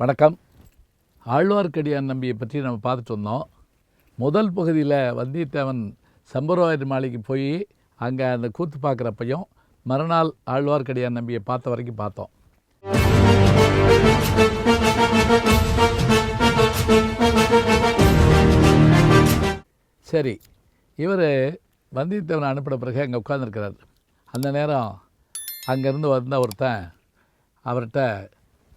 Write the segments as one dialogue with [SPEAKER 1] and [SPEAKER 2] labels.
[SPEAKER 1] வணக்கம். ஆழ்வார்க்கடியான் நம்பியை பற்றி நம்ம பார்த்துட்டு வந்தோம். முதல் பகுதியில் வந்தியத்தேவன் சம்பரவாயர் மாளிகைக்கு போய் அங்கே அந்த கூத்து பார்க்குறப்பையும் மறுநாள் ஆழ்வார்க்கடியான் நம்பியை பார்த்த வரைக்கும் பார்த்தோம். சரி இவர் வந்தியத்தேவனை அனுப்பின பிறகு அங்கே உட்காந்துருக்கிறார் அந்த நேரம் அங்கேருந்து வந்த ஒருத்தன் அவர்கிட்ட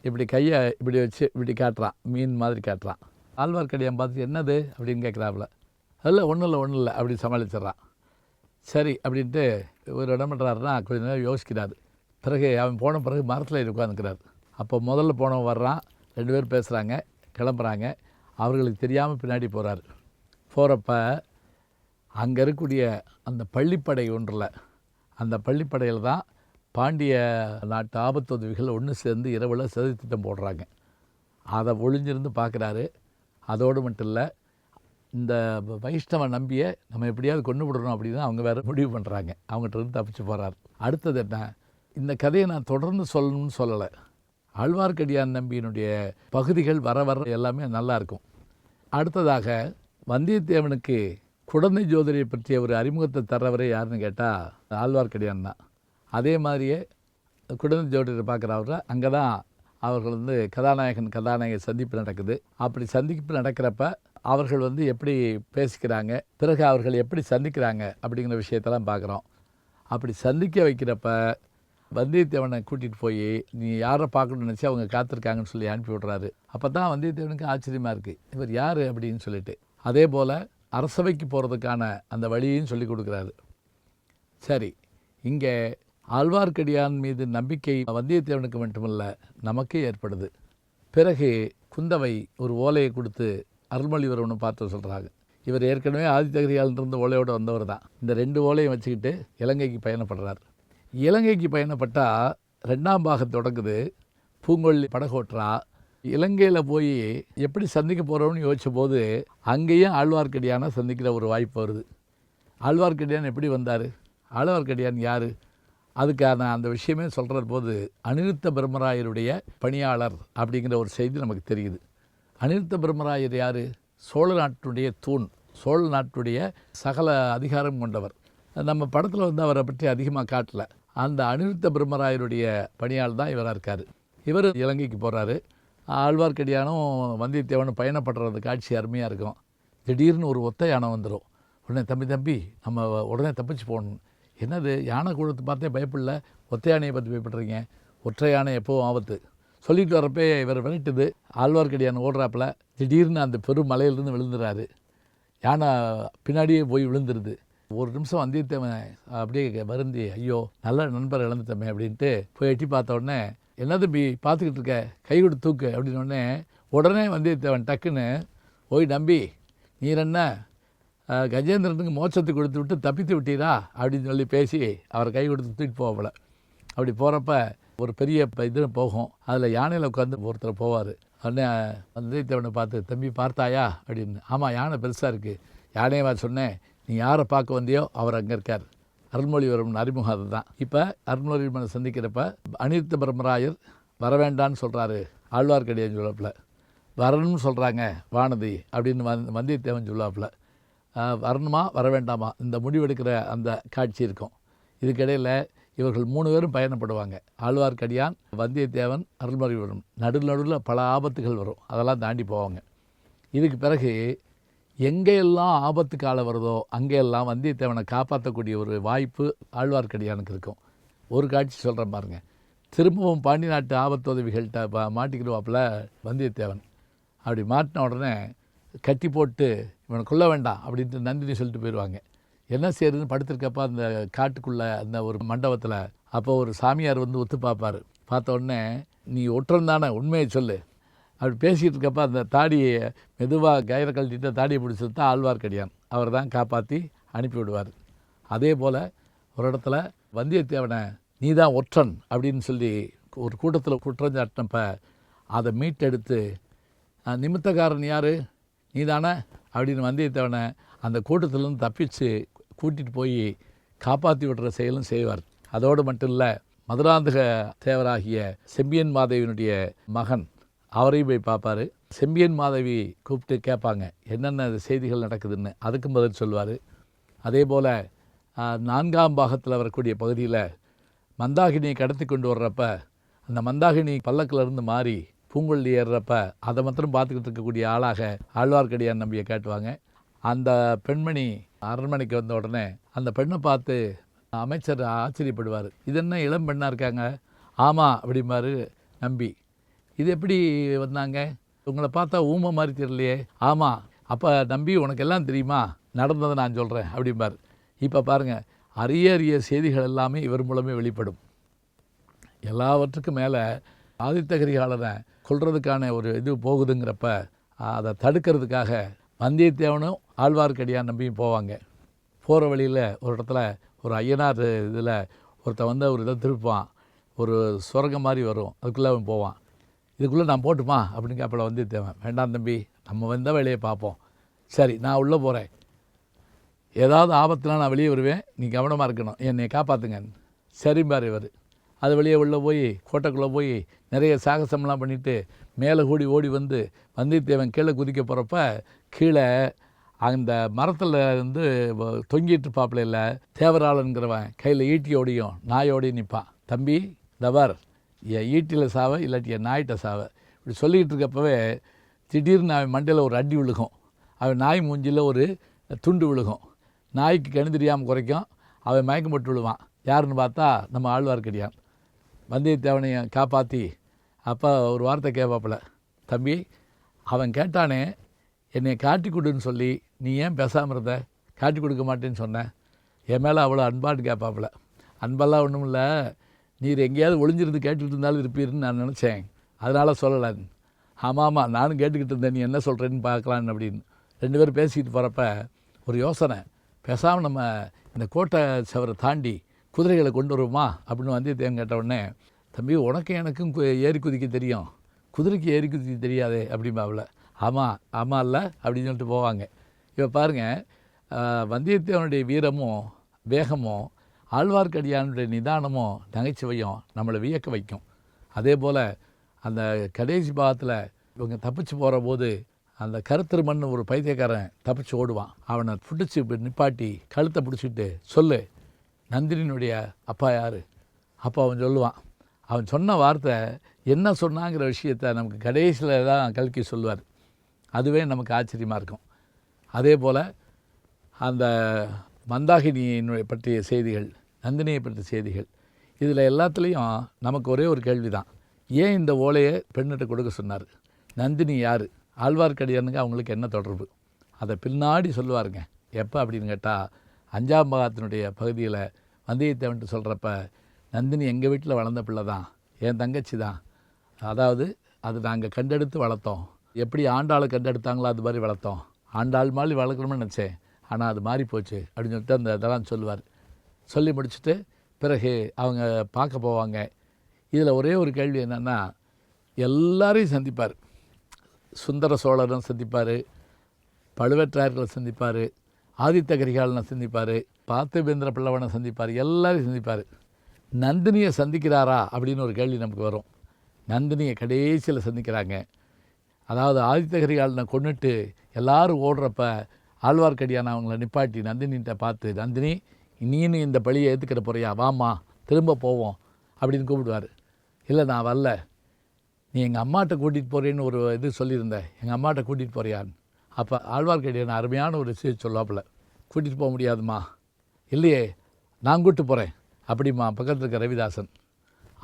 [SPEAKER 1] இப்படி கையை இப்படி வச்சு இப்படி காட்டுறான். மீன் மாதிரி காட்டுறான். ஆழ்வார்க்கடியான் பார்த்து என்னது? அப்படின்னு கேட்குறாப்புல இல்லை ஒன்றும் இல்லை ஒன்றும் இல்லை அப்படி சமாளிச்சிட்றான். சரி அப்படின்ட்டு ஒரு இடம் பண்ணுறாருன்னா கொஞ்ச நேரம் யோசிக்கிறாரு. பிறகு அவன் போன பிறகு மரத்தில் உட்காந்துக்கிறார் அப்போ முதல்ல போனவன் வர்றான். ரெண்டு பேர் பேசுகிறாங்க கிளம்புறாங்க. அவர்களுக்கு தெரியாமல் பின்னாடி போகிறார் போகிறப்ப அங்கே இருக்கக்கூடிய அந்த பள்ளிப்படை ஒன்றில் அந்த பள்ளிப்படையில் தான் பாண்டிய நாட்டு ஆபத்துதவிகள் ஒன்று சேர்ந்து இரவில் சதி திட்டம் போடுறாங்க. அதை ஒளிஞ்சிருந்து பார்க்குறாரு அதோடு மட்டும் இல்லை இந்த வைஷ்ணவ நம்பியை நம்ம எப்படியாவது கொண்டு விடணும் அப்படின்னு அவங்க வேறு முடிவு பண்ணுறாங்க அவங்ககிட்ட இருந்து தப்பிச்சு போகிறார் அடுத்தது என்ன? இந்த கதையை நான் தொடர்ந்து சொல்லணும்னு சொல்லலை. ஆழ்வார்க்கடியான் நம்பியினுடைய பகுதிகள் வர வர எல்லாமே நல்லாயிருக்கும் அடுத்ததாக வந்தியத்தேவனுக்கு குழந்தை ஜோதிடரை பற்றிய ஒரு அறிமுகத்தை தர்றவரே யாருன்னு கேட்டால் ஆழ்வார்க்கடியான் தான். அதே மாதிரியே குடும்ப ஜோடியில் பார்க்குறவர அங்கே தான் அவர்கள் வந்து கதாநாயகன் கதாநாயகன் சந்திப்பு நடக்குது. அப்படி சந்திப்பு நடக்கிறப்ப அவர்கள் வந்து எப்படி பேசிக்கிறாங்க பிறகு அவர்கள் எப்படி சந்திக்கிறாங்க அப்படிங்கிற விஷயத்தெல்லாம் பார்க்குறோம். அப்படி சந்திக்க வைக்கிறப்ப வந்தியத்தேவனை கூட்டிகிட்டு போய் நீ யாரை பார்க்கணும்னு நினச்சி அவங்க காத்திருக்காங்கன்னு சொல்லி அனுப்பி விட்றாரு. அப்போ தான் வந்தியத்தேவனுக்கு ஆச்சரியமாக இருக்குது இவர் யார்? அப்படின்னு சொல்லிட்டு. அதே போல் அரசவைக்கு போகிறதுக்கான அந்த வழியையும் சொல்லி கொடுக்குறாரு. சரி இங்கே ஆழ்வார்க்கடியான் மீது நம்பிக்கை வந்தியத்தேவனுக்கு மட்டுமல்ல நமக்கே ஏற்படுது. பிறகு குந்தவை ஒரு ஓலையை கொடுத்து அருள்மொழிவர்மனை பார்த்து சொல்கிறாங்க இவர் ஏற்கனவே ஆதித்தகரியாலிருந்து ஓலையோடு வந்தவர் தான். இந்த ரெண்டு ஓலையும் வச்சுக்கிட்டு இலங்கைக்கு பயணப்படுறார். இலங்கைக்கு பயணப்பட்டால் ரெண்டாம் பாகம் தொடங்குது. பூங்கொல்லி படகோட்டுறா இலங்கையில் போய் எப்படி சந்திக்க போகிறோம்னு யோசிச்சபோது அங்கேயும் ஆழ்வார்க்கடியானை சந்திக்கிற ஒரு வாய்ப்பு வருது. ஆழ்வார்க்கடியான் எப்படி வந்தார்? ஆழ்வார்க்கடியான் யார்? அதுக்கான அந்த விஷயமே சொல்கிற போது அனிருத்த பிரம்மராயருடைய பணியாளர் அப்படிங்கிற ஒரு செய்தி நமக்கு தெரியுது. அனிருத்த பிரம்மராயர் யார்? சோழ நாட்டுடைய தூண் சோழ நாட்டுடைய சகல அதிகாரம் கொண்டவர். நம்ம படத்தில் வந்து அவரை பற்றி அதிகமாக காட்டல. அந்த அனிருத்த பிரம்மராயருடைய பணியாளர் தான் இவராக இருக்கார். இவர் இலங்கைக்கு போகிறாரு ஆழ்வார்க்கடியானும் வந்தியத்தேவனும் பயணப்படுறது காட்சி அருமையாக இருக்கும். திடீர்னு ஒரு ஒத்த யானை வந்துடும் உடனே தம்பி தம்பி நம்ம உடனே தப்பிச்சு போகணும். என்னது யானை கூடத்து பார்த்தே பயப்படல ஒத்த யானையை பற்றி பயப்படுறீங்க ஒற்றை யானை எப்போவும் ஆபத்து. சொல்லிட்டு வரப்பே இவர் விரட்டுது. ஆழ்வார்க்கடியான் ஓடுறாப்புல திடீர்னு அந்த பெரும் மலையிலிருந்து விழுந்துறாரு. யானை பின்னாடியே போய் விழுந்துருது. ஒரு நிமிஷம் வந்தியத்தேவன் அப்படியே வருந்தி ஐயோ நல்ல நண்பர் இழந்துட்டோமே அப்படின்ட்டு போய் எட்டி பார்த்த உடனே என்ன தம்பி பார்த்துக்கிட்டு இருக்க? கை கொடுத்து தூக்கு அப்படின்னு உடனே உடனே வந்தியத்தேவன் டக்குன்னு ஓய் நம்பி நீர் என்ன கஜேந்திரனுக்கு மோட்சத்தை கொடுத்து விட்டு தப்பித்து விட்டீரா? அப்படின்னு சொல்லி பேசி அவர் கை கொடுத்து தூக்கிட்டு போகல. அப்படி போகிறப்ப ஒரு பெரிய இது போகும். அதில் யானையில் உட்காந்து ஒருத்தர் போவார். உடனே வந்தியத்தேவனை பார்த்து தம்பி பார்த்தாயா? அப்படின்னு. ஆமாம் யானை பெருசாக இருக்குது யானையவா சொன்னேன். நீ யாரை பார்க்க வந்தியோ அவர் அங்கே இருக்கார். அருள்மொழிவர்மன் அறிமுகம் அதுதான். இப்போ அருள்மொழிவர்மனை சந்திக்கிறப்ப அனிருத்த பிரம்மராயர் வரவேண்டான்னு சொல்கிறாரு ஆழ்வார்க்கடியான் சொல்லப்பில் வரணும்னு சொல்கிறாங்க வானதி. அப்படின்னு வந் வந்தியத்தேவன் சொல்லாப்பில் வரணுமா? வர வேண்டாமா இந்த முடிவெடுக்கிற அந்த காட்சி இருக்கும். இதுக்கிடையில் இவர்கள் மூணு பேரும் பயணப்படுவாங்க. ஆழ்வார்க்கடியான் வந்தியத்தேவன் அருள்மொழிவர்மன் நடுவில் நடுவில் பல ஆபத்துகள் வரும். அதெல்லாம் தாண்டி போவாங்க. இதுக்கு பிறகு எங்கெல்லாம் ஆபத்து காலம் வருதோ அங்கெல்லாம் வந்தியத்தேவனை காப்பாற்றக்கூடிய ஒரு வாய்ப்பு ஆழ்வார்க்கடியானுக்கு இருக்கும். ஒரு காட்சி சொல்கிறேன் பாருங்க. திரும்பவும் பாண்டி நாட்டு ஆபத்துதவிகள்கிட்ட பா மாட்டிக்கிடுவாப்புல வந்தியத்தேவன். அப்படி மாட்டின உடனே கட்டி போட்டு இவனை கொல்ல வேண்டாம் அப்படின்ட்டு நந்தினி சொல்லிட்டு போயிடுவாங்க. என்ன செய்யறதுன்னு படுத்திருக்கப்ப அந்த காட்டுக்குள்ளே அந்த ஒரு மண்டபத்தில் அப்போ ஒரு சாமியார் வந்து ஒத்து பார்ப்பார். பார்த்த உடனே நீ ஒற்றன் தானே உண்மையை சொல்லு. அப்படி பேசிகிட்டு இருக்கப்ப அந்த தாடியை மெதுவாக கயிறை கழட்டிட்டு தாடியை பிடிச்சது தான் ஆழ்வார்க்கடியான். அவர் தான் காப்பாற்றி அனுப்பி விடுவார். அதே போல் ஒரு இடத்துல வந்தியத்தேவனை நீ தான் ஒற்றன் அப்படின்னு சொல்லி ஒரு கூட்டத்தில் குற்றஞ்சாட்டினப்ப அதை மீட்டெடுத்து நிமித்தக்காரன் யார்? நீ தானே அப்படின்னு வந்தியத்தேவனை அந்த கூட்டத்திலேருந்து தப்பிச்சு கூட்டிகிட்டு போய் காப்பாற்றி விடுற செயலும் செய்வார். அதோடு மட்டும் இல்லை மதுராந்தக தேவராகிய செம்பியன் மாதேவினுடைய மகன் அவரையும் போய் பார்ப்பாரு. செம்பியன் மாதவி கூப்பிட்டு கேட்பாங்க என்னென்ன செய்திகள் நடக்குதுன்னு? அதுக்கும் பதில் சொல்லுவார் அதே போல் நான்காம் பாகத்தில் வரக்கூடிய பகுதியில் மந்தாகினியை கடத்தி கொண்டு வர்றப்ப அந்த மந்தாகினி பல்லக்கிலிருந்து மாறி பூங்கொல்லி ஏறுறப்ப அதை மாத்திரம் பார்த்துக்கிட்டு இருக்கக்கூடிய ஆளாக ஆழ்வார்க்கடியான் நம்பியை காட்டுவாங்க. அந்த பெண்மணி அரண்மனைக்கு வந்த உடனே அந்த பெண்ணை பார்த்து அமைச்சர் ஆச்சரியப்படுவார். இது என்ன இளம் பெண்ணாக இருக்காங்க? ஆமாம் அப்படிம்பாரு நம்பி. இது எப்படி வந்தாங்க? உங்களை பார்த்தா ஊமை மாதிரி தெரியலையே. ஆமாம் அப்போ நம்பி உனக்கு எல்லாம் தெரியுமா? நடந்ததை நான் சொல்கிறேன் அப்படிம்பார். இப்போ பாருங்கள் அரிய அரிய செய்திகள் எல்லாமே இவர் மூலமே வெளிப்படும். எல்லாவற்றுக்கும் மேலே ஆதித்த கரிகாலனை கொள்றதுக்கான ஒரு இது போகுதுங்கிறப்ப அதை தடுக்கிறதுக்காக வந்தியத்தேவனும் ஆழ்வார்க்கடியான் நம்பியும் போவாங்க. போகிற வழியில் ஒரு இடத்துல ஒரு ஐயனார் இதில் ஒருத்தன் வந்து ஒரு இதை திருப்பான் ஒரு சுரங்கம் மாதிரி வரும். அதுக்குள்ளே அவன் போவான். இதுக்குள்ளே நான் போட்டுமா? அப்படின்னு கேப்பல வந்தியத்தேவன். வேண்டாம் தம்பி நம்ம வந்த வேலையை பார்ப்போம். சரி நான் உள்ளே போகிறேன் ஏதாவது ஆபத்துனா நான் வெளியே வருவேன். நீ கவனமாக இருக்கணும். என்னை காப்பாற்றுங்க சரிம்பார் இவர். அது வழியே உள்ளே போய் கோட்டைக்குள்ளே போய் நிறைய சாகசம்லாம் பண்ணிவிட்டு மேலே கூடி ஓடி வந்து வந்தியத்தேவன் கீழே குதிக்க போகிறப்ப கீழே அந்த மரத்தில் இருந்து தொங்கிட்டு இருப்பாப்புல இல்லை தேவராளனுங்கிறவன் கையில் ஈட்டியோடையும் நாயோடையும் நிற்பான் தம்பி தவர் என் ஈட்டியில் சாவ இல்லாட்டி என் நாயிட்ட சாவ. இப்படி சொல்லிக்கிட்டு இருக்கப்பவே திடீர்னு அவன் மண்டையில் ஒரு அடி விழுகும். அவன் நாய் மூஞ்சியில் ஒரு துண்டு விழுகும். நாய்க்கு கண் தெரியாமல் குறைக்கும். அவன் மயக்கம் போட்டு விழுவான். யாருன்னு பார்த்தா நம்ம ஆழ்வார்க்கடியான். வந்தியத்தேவனையை காப்பாற்றி அப்போ ஒரு வார்த்தை கேட்பாப்புல தம்பி அவன் கேட்டானே என்னை காட்டி கொடுன்னு சொல்லி நீ ஏன் பேசாமல் இருந்த? காட்டி கொடுக்க மாட்டேன்னு சொன்னேன் என் மேலே அவ்வளோ அன்பான்னு கேட்பாப்புல அன்பெல்லாம் ஒன்றும் இல்லை. நீர் எங்கேயாவது ஒளிஞ்சிருந்து கேட்டுக்கிட்டு இருந்தாலும் இருப்பீர்னு நான் நினச்சேன். அதனால் சொல்லலான்னு ஆமாம் ஆமாம் நானும் கேட்டுக்கிட்டு இருந்தேன். நீ என்ன சொல்கிறேன்னு பார்க்கலான்னு அப்படின்னு. ரெண்டு பேரும் பேசிக்கிட்டு போகிறப்ப ஒரு யோசனை. பேசாமல் நம்ம இந்த கோட்டை சவரை தாண்டி குதிரைகளை கொண்டு வருவோமா? அப்படின்னு வந்தியத்தேவன் கேட்ட உடனே தம்பி உனக்கு எனக்கும் கு- ஏறி குதிக்க தெரியும். குதிரைக்கு ஏறி குதிக்க தெரியாதே அப்படிம்பாவில் ஆமாம் ஆமாம் இல்லை அப்படின்னு சொல்லிட்டு போவாங்க. இப்போ பாருங்கள் வந்தியத்தேவனுடைய வீரமும் வேகமும் ஆழ்வார்க்கடியானுடைய நிதானமும் நகைச்சுவையும் நம்மளை வியக்க வைக்கும். அதே போல் அந்த கடைசி பாகத்தில் இவங்க தப்பிச்சு போகிற போது அந்த கருத்திருமன் ஒரு பைத்தியக்காரன் தப்பிச்சு ஓடுவான். அவனை பிடிச்சி நிப்பாட்டி கழுத்தை பிடிச்சிட்டு சொல்லு நந்தினியினுடைய அப்பா யார்? அப்போ அவன் சொல்லுவான். அவன் சொன்ன வார்த்தை என்ன சொன்னாங்கிற விஷயத்தை நமக்கு கடைசியில் தான் கல்கி சொல்லுவார். அதுவே நமக்கு ஆச்சரியமாக இருக்கும். அதே போல் அந்த மந்தாகினியினுடைய பற்றிய செய்திகள் நந்தினியை பற்றிய செய்திகள் இதில் எல்லாத்துலேயும் நமக்கு ஒரே ஒரு கேள்வி தான் ஏன் இந்த ஓலையை பெண்ணிட்ட கொடுக்க சொன்னார்? நந்தினி யார்? ஆழ்வார்க்கடியானுங்க அவங்களுக்கு என்ன தொடர்பு? அதை பின்னாடி சொல்லுவாருங்க. எப்போ அப்படின்னு கேட்டால் அஞ்சாம் பாகத்தினுடைய பகுதியில் வந்தியத்தேவன்ட்டு சொல்கிறப்ப நந்தினி எங்கள் வீட்டில் வளர்ந்த பிள்ளை தான் என் தங்கச்சி தான் அதாவது அது நாங்கள் கண்டெடுத்து வளர்த்தோம். எப்படி ஆண்டாளை கண்டெடுத்தாங்களோ அது மாதிரி வளர்த்தோம். ஆண்டாள் மாதிரி வளர்க்கணும்னு நினச்சேன். ஆனால் அது மாறி போச்சு அப்படின்னு சொல்லிட்டு அந்த இதெல்லாம் சொல்லுவார். சொல்லி முடிச்சுட்டு பிறகு அவங்க பார்க்க போவாங்க. இதில் ஒரே ஒரு கேள்வி என்னென்னா எல்லாரையும் சந்திப்பார். சுந்தர சோழரும் சந்திப்பார். பழுவேற்றாயர்களை சந்திப்பார். ஆதித்த கரிகாலனை சந்திப்பார் பார்த்திபேந்திர பிள்ளவனை சந்திப்பார் எல்லாரையும் சந்திப்பார். நந்தினியை சந்திக்கிறாரா அப்படின்னு ஒரு கேள்வி நமக்கு வரும். நந்தினியை கடைசியில் சந்திக்கிறாங்க. அதாவது ஆதித்த கரிகாலனை கொண்டுட்டு எல்லாரும் ஓடுறப்ப ஆழ்வார்க்கடியான அவங்கள நிப்பாட்டி நந்தினிகிட்ட பார்த்து நந்தினி நீனு இந்த பழியை ஏற்றுக்கிற போறியா? வாம்மா திரும்ப போவோம் அப்படின்னு கூப்பிடுவார். இல்லை நான் வரல. நீ எங்கள் அம்மாட்ட கூட்டிகிட்டு போகிறேன்னு ஒரு இது சொல்லியிருந்தேன் எங்கள் அம்மாட்ட கூட்டிகிட்டு போறியான்னு. அப்போ ஆழ்வார்க்கடியான அருமையான ஒரு செய்தி சொல்லாப்பில். கூட்டிகிட்டு போக முடியாதும்மா. இல்லையே நான் கூப்பிட்டு போகிறேன் அப்படிம்மா பக்கத்தில் இருக்க ரவிதாசன்.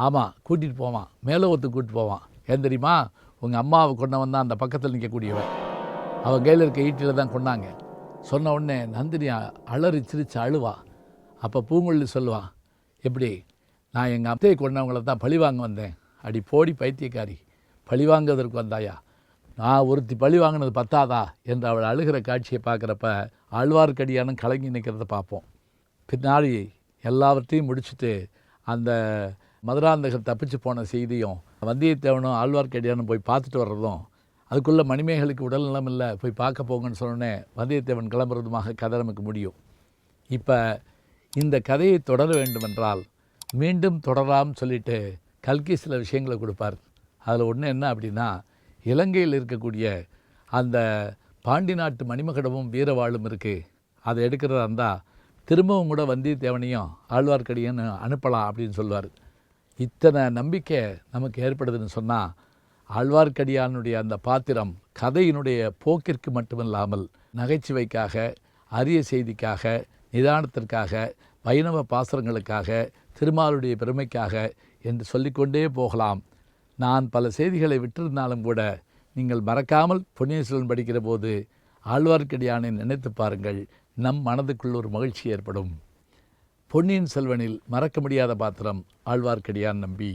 [SPEAKER 1] ஆமாம் கூட்டிகிட்டு போவான். மேலே ஒருத்தர் கூப்பிட்டு போவான். ஏன் தெரியுமா? உங்கள் அம்மாவை கொண்டவன் தான் அந்த பக்கத்தில் நிற்கக்கூடியவன் அவன் கையில் இருக்க ஈட்டியில் தான் கொண்டாங்க சொன்ன உடனே நந்தினி அலறி சிரிச்சு அழுவா. அப்போ பூங்குழலி சொல்லுவான் எப்படி? நான் எங்கள் அத்தையை கொண்டவங்கள தான் பழி வாங்க வந்தேன். அடி போடி பைத்தியக்காரி. பழி வாங்குவதற்கு வந்தாயா? நான் ஒருத்தி பழி வாங்கினது பத்தாதா? என்று அவள் அழுகிற காட்சியை பார்க்குறப்ப ஆழ்வார்க்கடியானும் கலங்கி நிற்கிறத பார்ப்போம். பின்னாடி எல்லாவற்றையும் முடிச்சுட்டு அந்த மதுராந்தகர் தப்பிச்சு போன செய்தியும் வந்தியத்தேவனும் ஆழ்வார்க்கடியானும் போய் பார்த்துட்டு வர்றதும் அதுக்குள்ளே மணிமேகலுக்கு உடல் நலம் இல்லை போய் பார்க்க போங்கன்னு சொன்னோடனே வந்தியத்தேவன் கிளம்புறதுமாக கதை நமக்கு முடியும். இப்போ இந்த கதையை தொடர வேண்டுமென்றால் மீண்டும் தொடராம் சொல்லிட்டு கல்கி சில விஷயங்களை கொடுப்பார். அதில் ஒன்று என்ன அப்படின்னா இலங்கையில் இருக்கக்கூடிய அந்த பாண்டி நாட்டு மணிமகடமும் வீரவாளும் இருக்குது அதை எடுக்கிறதா இருந்தால் திரும்பவும் கூட வந்தியத்தேவனையும் ஆழ்வார்க்கடியன்னு அனுப்பலாம் அப்படின்னு சொல்லுவார் இத்தனை நம்பிக்கை நமக்கு ஏற்படுதுன்னு சொன்னால் ஆழ்வார்க்கடியானுடைய அந்த பாத்திரம் கதையினுடைய போக்கிற்கு மட்டுமில்லாமல் நகைச்சுவைக்காக அரிய செய்திக்காக நிதானத்திற்காக வைணவ பாசுரங்களுக்காக திருமாலுடைய பெருமைக்காக என்று சொல்லிக்கொண்டே போகலாம். நான் பல செய்திகளை விட்டிருந்தாலும் கூட நீங்கள் மறக்காமல் பொன்னியின் செல்வன் படிக்கிற போது ஆழ்வார்க்கடியானை நினைத்து பாருங்கள். நம் மனதுக்குள் ஒரு மகிழ்ச்சி ஏற்படும். பொன்னியின் செல்வனில் மறக்க முடியாத பாத்திரம் ஆழ்வார்க்கடியான் நம்பி.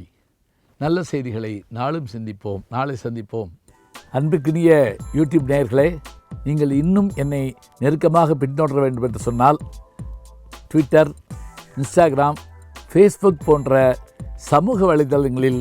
[SPEAKER 1] நல்ல செய்திகளை நாளும் சிந்திப்போம். நாளை சந்திப்போம். அன்புக்குரிய யூடியூப் நேயர்களே நீங்கள் இன்னும் என்னை நெருக்கமாக பின்தொடர வேண்டும் என்று சொன்னால் ட்விட்டர் இன்ஸ்டாகிராம் ஃபேஸ்புக் போன்ற சமூக வலைதளங்களில்